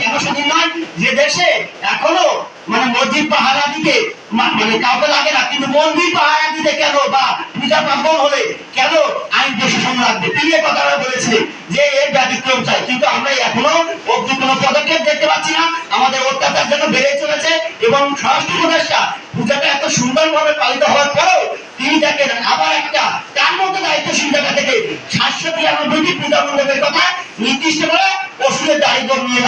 কেন সেদিন নয়, যে দেশে এখনও মানে মসজিদ পাহারা দিতে মানে কাউকে লাগে না, কিন্তু মন্দির পাহারা দিতে কেন বা পূজা পার্বণ হলে কেন আইন প্রশাসন লাগবে? তিনি কথাটা বলেছিলেন যে এর ব্যতিক্রম চাই। কিন্তু আমরা এখনও অব্দি কোনো পদক্ষেপ দেখতে পাচ্ছি না। আমাদের অত্যাচার যেন বেড়ে চলেছে এবং স্বরাষ্ট্র উপদেষ্টা পূজাটা এত সুন্দরভাবে পালিত হওয়ার পরেও তিনি দেখেন আবার একটা তার মতো দায়িত্বশীল জায়গা থেকে সাতশো তিরানব্বইটি পূজা মণ্ডপের কথা নিয়ে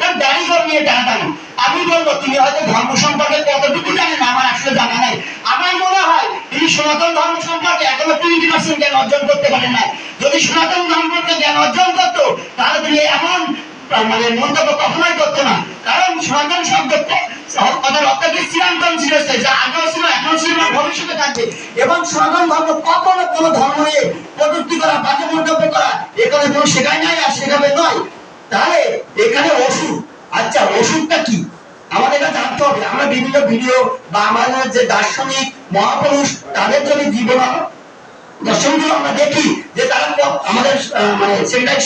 কারণ নিয়ে টানাটানি আমি বলব হয়তো ধর্ম সম্পর্কে কতটুকু আমার আসলে জানা নাই। আমার মনে হয় তিনি সনাতন ধর্ম সম্পর্কে এখনও পার্সেন্ট জ্ঞান অর্জন করতে পারেন না যদি সনাতন জ্ঞান অর্জন করতো, তাহলে এমন মানে মন্তব্য কখনোই করতো না। কারণ সনাতন ভবিষ্যতে থাকবে। এবং সনাতন ধর্ম কখনো কোনো ধর্ম নিয়ে কটূক্তি করা, বাজে মন্তব্য করা এখানে কোনো শেখায় নাই। কি? আমাদের এটা জানতে হবে। আমরা বিভিন্ন ভিডিও বা আমাদের যে দার্শনিক মহাপুরুষ, তাদের যদি জীবন দর্শনগুলো আমরা দেখি যে তারা আমাদের মানে সেটাই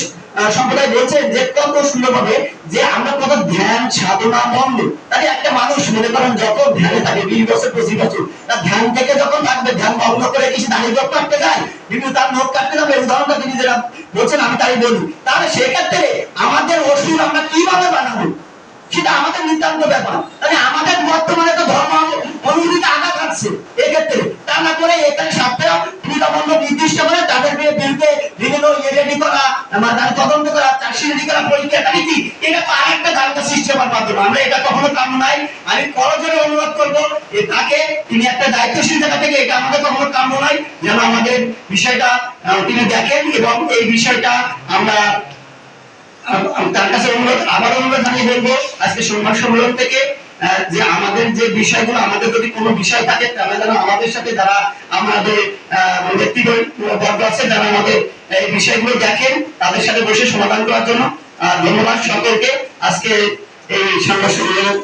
সম্প্রদায় বলছেন যে কত সুন্দরভাবে যে আমরা কত ধ্যান, সাধনা বন্ধ তাহলে একটা মানুষ মনে করেন যত ধ্যানে থাকে বিশ বছর পঁচিশ বছর তার ধ্যান থেকে যখন থাকবে, ধ্যান ভগ্ন করে কিছু দাঁড়িয়ে লোক কাটতে যায় কিন্তু তার নোট কাটতে যাবে। উদাহরণটা তিনি যেটা বলছেন, আমি তাই বলি। তাহলে সেক্ষেত্রে আমাদের তার আমাদের বিষয়টা তিনি দেখেন এবং এই বিষয়টা আমরা আম- আম- তার কাছে অনুরোধ, আবার অনুরোধ বলব, আজকে সংবাদ সম্মেলন থেকে যে আমাদের যে বিষয়গুলো, আমাদের যদি কোনো বিষয় থাকে তাহলে যেন আমাদের সাথে যারা আমাদের ব্যক্তিগত বর্গ আছে, যারা আমাদের এই বিষয়গুলো দেখেন, তাদের সাথে বসে সমাধান করার জন্য। আর ধন্যবাদ সকলকে। আজকে এই সংবাদ সম্মেলন